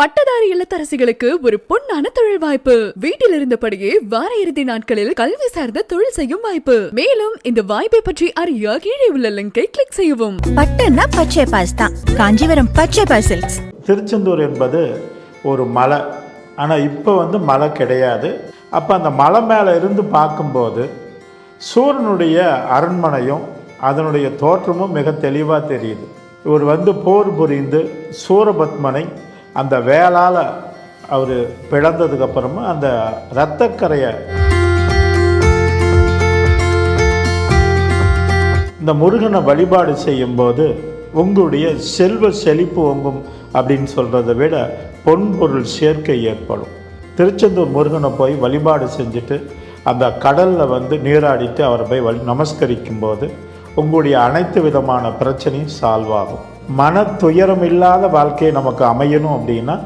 பட்டதாரி இல்லத்தரசிகளுக்கு ஒரு பொன்னான தொழில் வாய்ப்பு. வீட்டில் இருந்தபடியே வார இறுதி நாட்களில் கல்வி சார்ந்த தொழில் செய்யும் வாய்ப்பு. மேலும் இந்த வாய்ப்பை பற்றி அறிய கீழே உள்ள லிங்கை கிளிக் செய்யவும். பட்டுன்னா பச்சை பாஸ் தான். காஞ்சிபுரம் பச்சை பாஸ் சில்க்ஸ். திருச்செந்தூர் என்பது ஒரு மலை. ஆனால் இப்போ வந்து மலை கிடையாது. அப்போ அந்த மலை மேலே இருந்து பார்க்கும்போது சூரனுடைய அரண்மனையும் அதனுடைய தோற்றமும் மிக தெளிவாக தெரியுது. இவர் வந்து போர் புரிந்து சூரபத்மனை அந்த வேளால் அவர் பிளந்ததுக்கப்புறமா அந்த இரத்தக்கரையை இந்த முருகனை வழிபாடு செய்யும்போது உங்களுடைய செல்வ செழிப்பு ஒங்கும் அப்படின்னு சொல்கிறத விட பொன்பொருள் சேர்க்கை ஏற்படும். திருச்செந்தூர் முருகனை போய் வழிபாடு செஞ்சுட்டு அந்த கடலில் வந்து நீராடிட்டு அவரை போய் வழி நமஸ்கரிக்கும்போது உங்களுடைய அனைத்து விதமான பிரச்சனையும் சால்வ் ஆகும். மன துயரம் இல்லாத வாழ்க்கையை நமக்கு அமையணும் அப்படின்னா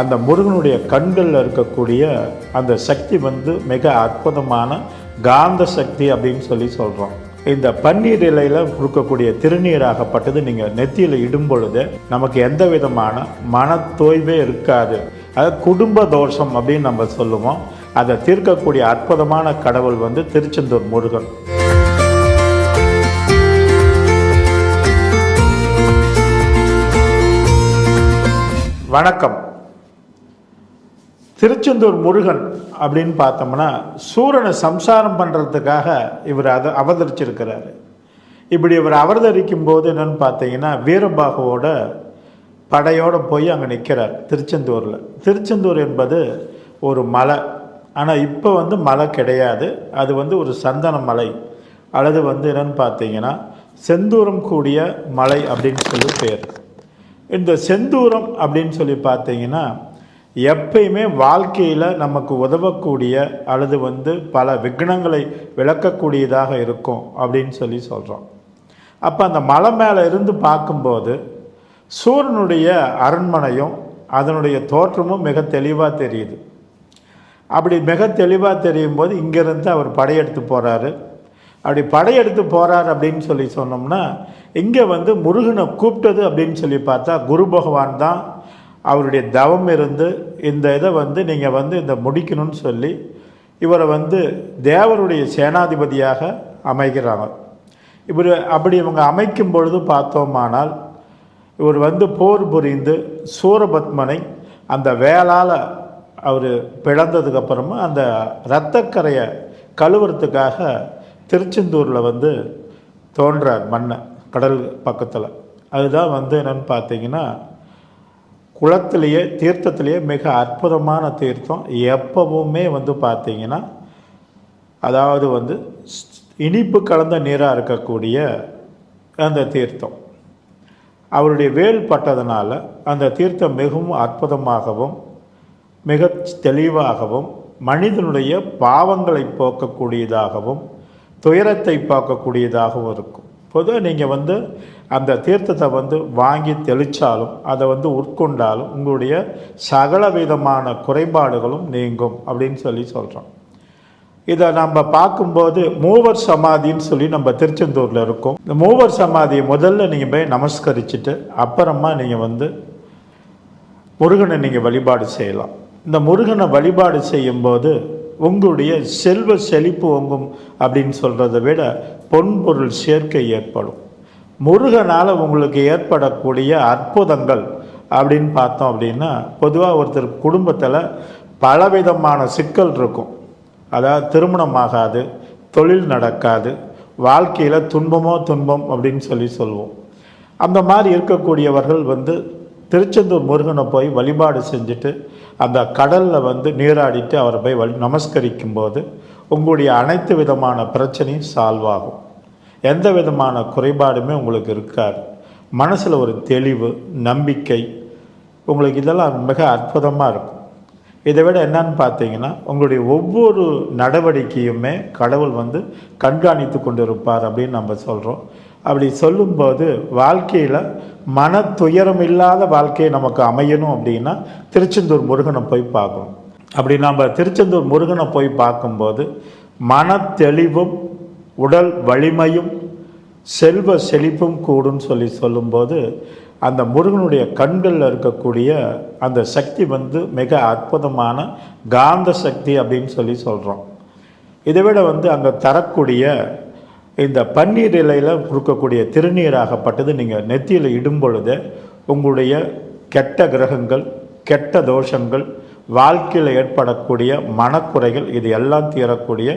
அந்த முருகனுடைய கண்களில் இருக்கக்கூடிய அந்த சக்தி வந்து மிக அற்புதமான காந்த சக்தி அப்படின்னு சொல்லி சொல்கிறோம் இந்த பன்னீர் இலையில் கொடுக்கக்கூடிய திருநீராகப்பட்டது நீங்கள் நெத்தியில் இடும் பொழுது நமக்கு எந்த விதமான மன தோய்வே இருக்காது. அது குடும்ப தோஷம் அப்படின்னு நம்ம சொல்லுவோம். அதை தீர்க்கக்கூடிய அற்புதமான கடவுள் வந்து திருச்செந்தூர் முருகன். வணக்கம். திருச்செந்தூர் முருகன் அப்படின்னு பார்த்தோம்னா சூரனை சம்சாரம் பண்ணுறதுக்காக இவர் அதை அவதரிச்சிருக்கிறாரு. இப்படி இவர் அவதரிக்கும் போது என்னென்னு பார்த்தீங்கன்னா வீரபாகுவோட படையோடு போய் அங்கே நிற்கிறார் திருச்செந்தூரில். திருச்செந்தூர் என்பது ஒரு மலை. ஆனால் இப்போ வந்து மலை கிடையாது. அது வந்து ஒரு சந்தன மலை. அல்லது வந்து என்னன்னு பார்த்தீங்கன்னா செந்தூரம் கூடிய மலை அப்படின்னு சொல்லி பேர். இந்த செந்தூரம் அப்படின்னு சொல்லி பார்த்தீங்கன்னா எப்பயுமே வாழ்க்கையில் நமக்கு உதவக்கூடிய அல்லது வந்து பல விக்னங்களை விளக்கக்கூடியதாக இருக்கும் அப்படின்னு சொல்லி சொல்கிறோம் அப்போ அந்த மலை மேலே இருந்து பார்க்கும்போது சூரியனுடைய அரண்மனையும் அதனுடைய தோற்றமும் மிக தெளிவாக தெரியுது. அப்படி மிக தெளிவாக தெரியும் போது இங்கேருந்து அவர் படையெடுத்து போகிறாரு அப்படி படையெடுத்து போகிறார் அப்படின்னு சொல்லி சொன்னோம்னா இங்கே வந்து முருகனை கூப்பிட்டது அப்படின்னு சொல்லி பார்த்தா குரு பகவான் தான். அவருடைய தவம் இருந்து இந்த இதை வந்து நீங்கள் வந்து இந்த முடிக்கணும்னு சொல்லி இவரை வந்து தேவருடைய சேனாதிபதியாக அமைக்கிறாங்க. இவர் அப்படி இவங்க அமைக்கும் பொழுது பார்த்தோமானால் இவர் வந்து போர் புரிந்து சூரபத்மனை அந்த வேளால் அவர் பிளந்ததுக்கப்புறமா அந்த இரத்தக்கரையை கழுவுறதுக்காக திருச்செந்தூரில் வந்து தோன்றார் மண்ணை கடல் பக்கத்தில். அதுதான் வந்து என்னென்னு பார்த்தீங்கன்னா குளத்திலேயே தீர்த்தத்திலேயே மிக அற்புதமான தீர்த்தம். எப்பவுமே வந்து பார்த்தீங்கன்னா அதாவது வந்து இனிப்பு கலந்த நீராக இருக்கக்கூடிய அந்த தீர்த்தம். அவருடைய வேல் பட்டதுனால அந்த தீர்த்தம் மிகவும் அற்புதமாகவும் மிக தெளிவாகவும் மனிதனுடைய பாவங்களை போக்கக்கூடியதாகவும் துயரத்தை பார்க்கக்கூடியதாகவும் இருக்கும். பொதுவாக நீங்கள் வந்து அந்த தீர்த்தத்தை வந்து வாங்கி தெளித்தாலும் அதை வந்து உட்கொண்டாலும் உங்களுடைய சகல விதமான குறைபாடுகளும் நீங்கும் அப்படின்னு சொல்லி சொல்கிறோம் இதை நம்ம பார்க்கும்போது மூவர் சமாதின்னு சொல்லி நம்ம திருச்செந்தூரில் இருக்கோம். இந்த மூவர் சமாதியை முதல்ல நீங்கள் போய் நமஸ்கரிச்சுட்டு அப்புறமா நீங்கள் வந்து முருகனை நீங்கள் வழிபாடு செய்யலாம். இந்த முருகனை வழிபாடு செய்யும்போது உங்களுடைய செல்வ செழிப்பு ஒங்கும் அப்படின்னு சொல்கிறத விட பொன்பொருள் சேர்க்கை ஏற்படும். முருகனால் உங்களுக்கு ஏற்படக்கூடிய அற்புதங்கள் அப்படின்னு பார்த்தோம் அப்படின்னா பொதுவாக ஒருத்தர் குடும்பத்தில் பலவிதமான சிக்கல் இருக்கும். அதாவது திருமணம் ஆகாது தொழில் நடக்காது வாழ்க்கையில் துன்பமோ துன்பம் அப்படின்னு சொல்லி சொல்லுவோம் அந்த மாதிரி இருக்கக்கூடியவர்கள் வந்து திருச்செந்தூர் முருகனை போய் வழிபாடு செஞ்சுட்டு அந்த கடலில் வந்து நீராடிட்டு அவரை போய் வழி நமஸ்கரிக்கும் போது உங்களுடைய அனைத்து விதமான பிரச்சனையும் சால்வ் ஆகும். எந்த விதமான குறைபாடுமே உங்களுக்கு இருக்காது. மனசில் ஒரு தெளிவு நம்பிக்கை உங்களுக்கு இதெல்லாம் மிக அற்புதமாக இருக்கும். இதை விட என்னன்னு பார்த்தீங்கன்னா உங்களுடைய ஒவ்வொரு நடவடிக்கையுமே கடவுள் வந்து கண்காணித்து கொண்டு இருப்பார் அப்படின்னு நம்ம சொல்கிறோம் அப்படி சொல்லும்போது வாழ்க்கையில் மன துயரம் இல்லாத வாழ்க்கையை நமக்கு அமையணும் அப்படின்னா திருச்செந்தூர் முருகனை போய் பார்க்கணும். அப்படி நம்ம திருச்செந்தூர் முருகனை போய் பார்க்கும்போது மன தெளிவும் உடல் வலிமையும் செல்வ செழிப்பும் கூடுன்னு சொல்லி சொல்லும்போது அந்த முருகனுடைய கண்களில் இருக்கக்கூடிய அந்த சக்தி வந்து மிக அற்புதமான காந்த சக்தி அப்படின்னு சொல்லி சொல்கிறோம் இதை விட வந்து அங்கே தரக்கூடிய இந்த பன்னீர் இலையில் கொடுக்கக்கூடிய திருநீராகப்பட்டது நீங்கள் நெத்தியில் இடும் பொழுது உங்களுடைய கெட்ட கிரகங்கள் கெட்ட தோஷங்கள் வாழ்க்கையில் ஏற்படக்கூடிய மனக்குறைகள் இது எல்லாம் தீரக்கூடிய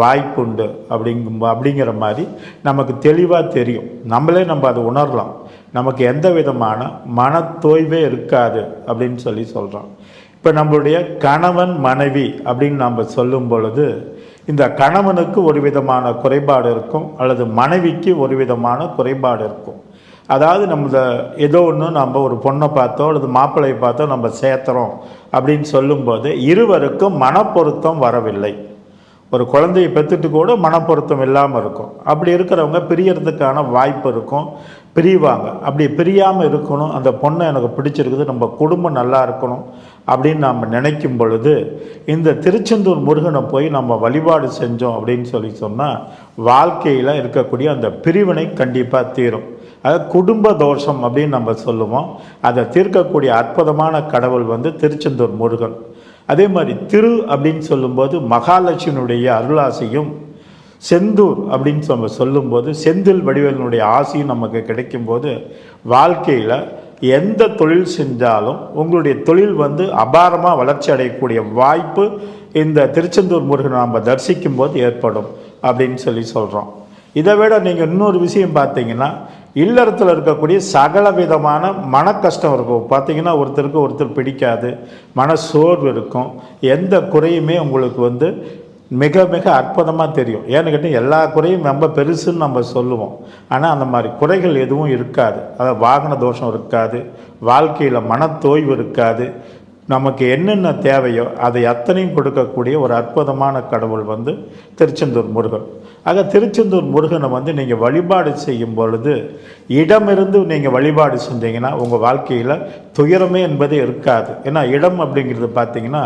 வாய்ப்புண்டு. அப்படிங்கும் அப்படிங்கிற மாதிரி நமக்கு தெளிவாக தெரியும். நம்மளே நம்ம அதை உணரலாம். நமக்கு எந்த விதமான மன தோய்வே இருக்காது அப்படின்னு சொல்லி சொல்கிறோம் இப்போ நம்மளுடைய கணவன் மனைவி அப்படின்னு நம்ம சொல்லும் பொழுது இந்த கணவனுக்கு ஒரு விதமான குறைபாடு இருக்கும் அல்லது மனைவிக்கு ஒரு விதமான குறைபாடு இருக்கும். அதாவது நம்ம ஏதோ ஒன்று நம்ம ஒரு பொண்ணை பார்த்தோ அல்லது மாப்பிள்ளையை பார்த்தோ நம்ம சேர்த்துறோம் அப்படின்னு சொல்லும்போது இருவருக்கும் மனப்பொருத்தம் வரவில்லை. ஒரு குழந்தையை பெற்றுட்டு கூட மனப்பொருத்தம் இல்லாமல் இருக்கும். அப்படி இருக்கிறவங்க பிரியறதுக்கான வாய்ப்பு இருக்கும். பிரிவாங்க. அப்படி பிரியாமல் இருக்கணும். அந்த பொண்ணை எனக்கு பிடிச்சிருக்குது. நம்ம குடும்பம் நல்லா இருக்கணும். அப்படின்னு நாம் நினைக்கும் பொழுது இந்த திருச்செந்தூர் முருகனை போய் நம்ம வழிபாடு செஞ்சோம் அப்படின்னு சொல்லி சொன்னால் வாழ்க்கையில் இருக்கக்கூடிய அந்த பிரிவினை கண்டிப்பாக தீரும். அதாவது குடும்ப தோஷம் அப்படின்னு நம்ம சொல்லுவோம். அதை தீர்க்கக்கூடிய அற்புதமான கடவுள் வந்து திருச்செந்தூர் முருகன். அதே மாதிரி திரு அப்படின்னு சொல்லும்போது மகாலட்சுமியுடைய அருளாசியும் செந்தூர் அப்படின்னு நம்ம சொல்லும்போது செந்தில் வடிவலினுடைய ஆசையும் நமக்கு கிடைக்கும்போது வாழ்க்கையில் எந்த தொழில் செஞ்சாலும் உங்களுடைய தொழில் வந்து அபாரமாக வளர்ச்சி அடையக்கூடிய வாய்ப்பு இந்த திருச்செந்தூர் முருகன் நாம் தரிசிக்கும் போது ஏற்படும் அப்படின்னு சொல்லி சொல்கிறோம் இதை விட நீங்கள் இன்னொரு விஷயம் பார்த்தீங்கன்னா இல்லறத்தில் இருக்கக்கூடிய சகல விதமான மன கஷ்டம் இருக்கும். பார்த்தீங்கன்னா ஒருத்தருக்கு ஒருத்தர் பிடிக்காது மன சோர்வு இருக்கும். எந்த குறையுமே உங்களுக்கு வந்து மிக மிக அற்புதமாக தெரியும். ஏன்னு கேட்டால் எல்லா குறையும் ரொம்ப பெருசுன்னு நம்ம சொல்லுவோம். ஆனால் அந்த மாதிரி குறைகள் எதுவும் இருக்காது. அதாவது வாகன தோஷம் இருக்காது. வாழ்க்கையில் மனத்தோய்வு இருக்காது. நமக்கு என்னென்ன தேவையோ அதை அத்தனையும் கொடுக்கக்கூடிய ஒரு அற்புதமான கடவுள் வந்து திருச்செந்தூர் முருகன். ஆக திருச்செந்தூர் முருகனை வந்து நீங்கள் வழிபாடு செய்யும் பொழுது இடமிருந்து நீங்கள் வழிபாடு செஞ்சீங்கன்னா உங்கள் வாழ்க்கையில் துயரமே என்பதே இருக்காது. ஏன்னா இடம் அப்படிங்கிறது பார்த்தீங்கன்னா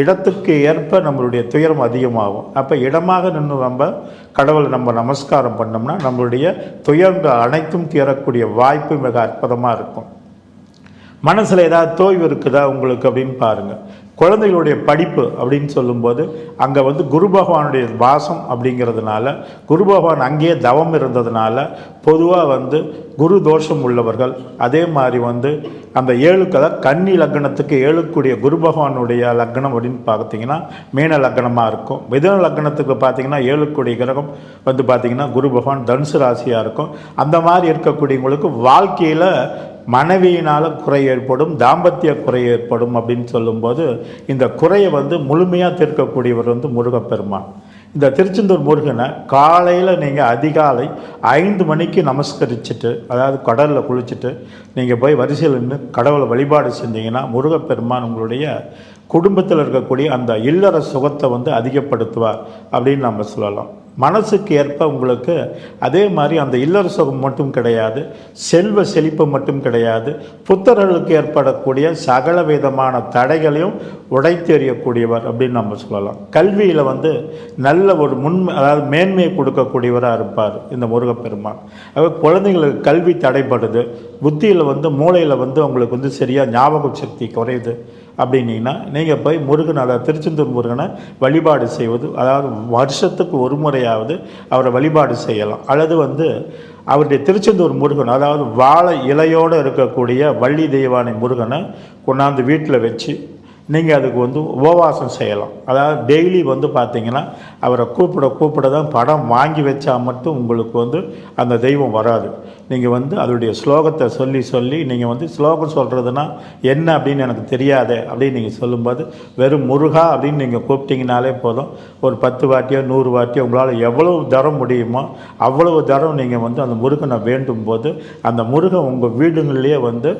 இடத்துக்கு ஏற்ப நம்மளுடைய துயரம் அதிகமாகும். அப்போ இடமாக நின்று நம்ம கடவுளை நம்ம நமஸ்காரம் பண்ணோம்னா நம்மளுடைய துயரங்கள் அனைத்தும் தீரக்கூடிய வாய்ப்பு மிக அற்புதமாக இருக்கும். மனசில் ஏதாவது தோய்வு இருக்குதா உங்களுக்கு அப்படின்னு பாருங்கள் குழந்தைகளுடைய படிப்பு அப்படின்னு சொல்லும்போது அங்கே வந்து குரு பகவானுடைய வாசம் அப்படிங்கிறதுனால குரு பகவான் அங்கேயே தவம் இருந்ததுனால பொதுவாக வந்து குரு தோஷம் உள்ளவர்கள் அதே மாதிரி வந்து அந்த ஏழு கலர் கன்னி லக்னத்துக்கு ஏழுக்கூடிய குரு பகவானுடைய லக்னம் அப்படின்னு பார்த்தீங்கன்னா மீன லக்னமாக இருக்கும். மிதன லக்னத்துக்கு பார்த்தீங்கன்னா ஏழுக்குடைய கிரகம் வந்து பார்த்திங்கன்னா குரு பகவான் தனுசு ராசியாக இருக்கும். அந்த மாதிரி இருக்கக்கூடியவங்களுக்கு வாழ்க்கையில் மனைவியினால் குறை ஏற்படும் தாம்பத்திய குறை ஏற்படும் அப்படின்னு சொல்லும்போது இந்த குறையை வந்து முழுமையாக தீர்க்கக்கூடியவர் வந்து முருகப்பெருமான். இந்த திருச்செந்தூர் முருகனை காலையில் நீங்கள் அதிகாலை ஐந்து மணிக்கு நமஸ்கரிச்சுட்டு அதாவது கடலில் குளிச்சுட்டு நீங்கள் போய் வரிசையில் நின்று கடவுளை வழிபாடு செஞ்சீங்கன்னா முருகப்பெருமான் உங்களுடைய குடும்பத்தில் இருக்கக்கூடிய அந்த இல்லற சுகத்தை வந்து அதிகப்படுத்துவார் அப்படின்னு நம்ம சொல்லலாம். மனசுக்கு ஏற்ப உங்களுக்கு அதே மாதிரி அந்த இல்லற சுகம் மட்டும் கிடையாது செல்வ செழிப்பு மட்டும் கிடையாது புத்தர்களுக்கு ஏற்படக்கூடிய சகல விதமான தடைகளையும் உடைத்தெறியக்கூடியவர் அப்படின்னு நம்ம சொல்லலாம். கல்வியில் வந்து நல்ல ஒரு முன் அதாவது மேன்மையை கொடுக்கக்கூடியவராக இருப்பார் இந்த முருகப்பெருமான். அவர் குழந்தைங்களுக்கு கல்வி தடைப்படுது புத்தியில் வந்து மூளையில் வந்து அவங்களுக்கு வந்து சரியாக ஞாபக சக்தி குறையுது. அப்படின்னீங்கன்னா நீங்கள் போய் முருகன் அதாவது திருச்செந்தூர் முருகனை வழிபாடு செய்வது அதாவது வருஷத்துக்கு ஒரு முறையாவது அவரை வழிபாடு செய்யலாம். அல்லது வந்து அவருடைய திருச்செந்தூர் முருகன் அதாவது வாழை இலையோடு இருக்கக்கூடிய வள்ளி தெய்வானை முருகனை கொண்டாந்து வீட்டில் வச்சு நீங்கள் அதுக்கு வந்து உபவாசம் செய்யலாம். அதாவது டெய்லி வந்து பார்த்தீங்கன்னா அவரை கூப்பிட கூப்பிட தான் படம் வாங்கி வச்சா மட்டும் உங்களுக்கு வந்து அந்த தெய்வம் வராது. நீங்கள் வந்து அதோடைய ஸ்லோகத்தை சொல்லி சொல்லி நீங்கள் வந்து ஸ்லோகம் சொல்கிறதுனா என்ன அப்படின்னு எனக்கு தெரியாது அப்படின்னு நீங்கள் சொல்லும்போது வெறும் முருகா அப்படின்னு நீங்கள் கூப்பிட்டீங்கனாலே போதும். ஒரு பத்து வாட்டியோ நூறு வாட்டியோ உங்களால் எவ்வளவு தரம் முடியுமோ அவ்வளவு தரம் நீங்கள் வந்து அந்த முருகனை வேண்டும் போது அந்த முருகன் உங்கள் வீடுங்களிலேயே வந்து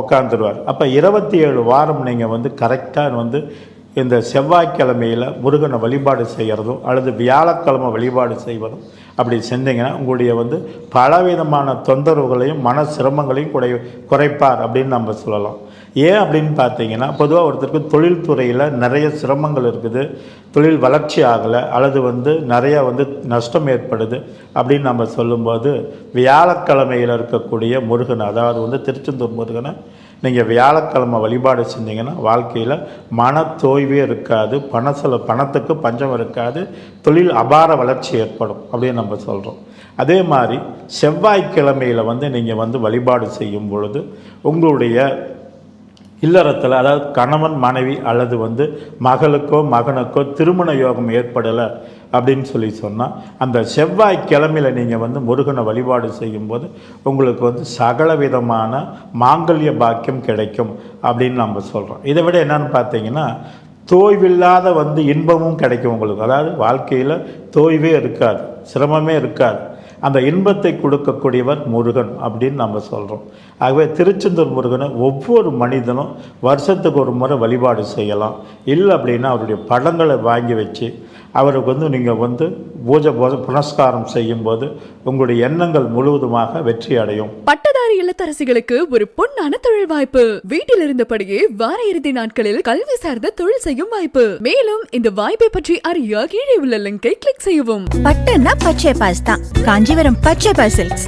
உட்காந்துருவார் அப்போ இருபத்தி ஏழு வாரம் நீங்கள் வந்து கரெக்டாக வந்து இந்த செவ்வாய்க்கிழமையில் முருகனை வழிபாடு செய்கிறதும் அல்லது வியாழக்கிழமை வழிபாடு செய்வதும் அப்படி செஞ்சீங்கன்னா உங்களுடைய வந்து பலவிதமான தொந்தரவுகளையும் மன சிரமங்களையும் குறை குறைப்பார் அப்படின்னு நம்ம சொல்லலாம். ஏன் அப்படின்னு பார்த்தீங்கன்னா பொதுவாக ஒருத்தருக்கு தொழில்துறையில் நிறைய சிரமங்கள் இருக்குது. தொழில் வளர்ச்சி ஆகலை அல்லது வந்து நிறையா வந்து நஷ்டம் ஏற்படுது அப்படின்னு நம்ம சொல்லும்போது வியாழக்கிழமையில் இருக்கக்கூடிய முருகன் அதாவது வந்து திருச்செந்தூர் முருகனை நீங்கள் வியாழக்கிழமை வழிபாடு செஞ்சீங்கன்னா வாழ்க்கையில் மன தோய்வே இருக்காது பண செல பணத்துக்கு பஞ்சம் இருக்காது தொழில் அபார வளர்ச்சி ஏற்படும் அப்படின்னு நம்ம சொல்கிறோம் அதே மாதிரி செவ்வாய்க்கிழமையில் வந்து நீங்கள் வந்து வழிபாடு செய்யும் பொழுது உங்களுடைய இல்லறத்தில் அதாவது கணவன் மனைவி அல்லது வந்து மகளுக்கோ மகனுக்கோ திருமண யோகம் ஏற்படலை அப்படின்னு சொல்லி சொன்னால் அந்த செவ்வாய் கிழமையில் நீங்கள் வந்து முருகனை வழிபாடு செய்யும்போது உங்களுக்கு வந்து சகல விதமான மாங்கல்ய பாக்கியம் கிடைக்கும் அப்படின்னு நம்ம சொல்கிறோம் இதை விட என்னென்னு பார்த்தீங்கன்னா தோய்வில்லாத வந்து இன்பமும் கிடைக்கும் உங்களுக்கு. அதாவது வாழ்க்கையில் தோய்வே இருக்காது சிரமமே இருக்காது. அந்த இன்பத்தை கொடுக்கக்கூடியவர் முருகன் அப்படின்னு நம்ம சொல்கிறோம் ஆகவே திருச்செந்தூர் முருகனை ஒவ்வொரு மனிதனும் வருஷத்துக்கு ஒரு முறை வழிபாடு செய்யலாம். இல்லை அப்படின்னா அவருடைய படங்களை வாங்கி வச்சு அவருக்கு வந்து நீங்கள் வந்து பூஜை போத புனஸ்காரம் செய்யும்போது உங்களுடைய எண்ணங்கள் முழுவதுமாக வெற்றி அடையும். பட்டதாரி இல்லத்தரசிகளுக்கு ஒரு பொன்னான தொழில் வாய்ப்பு. வீட்டில் இருந்தபடியே வார இறுதி நாட்களில் கல்வி சார்ந்த தொழில் செய்யும் வாய்ப்பு. மேலும் இந்த வாய்ப்பை பற்றி அறிய கீழே உள்ள லிங்கை கிளிக் செய்யவும். பட்டுன்னா பச்சை பாஸ் தான். காஞ்சிபுரம் பச்சை பாஸ் சில்க்ஸ்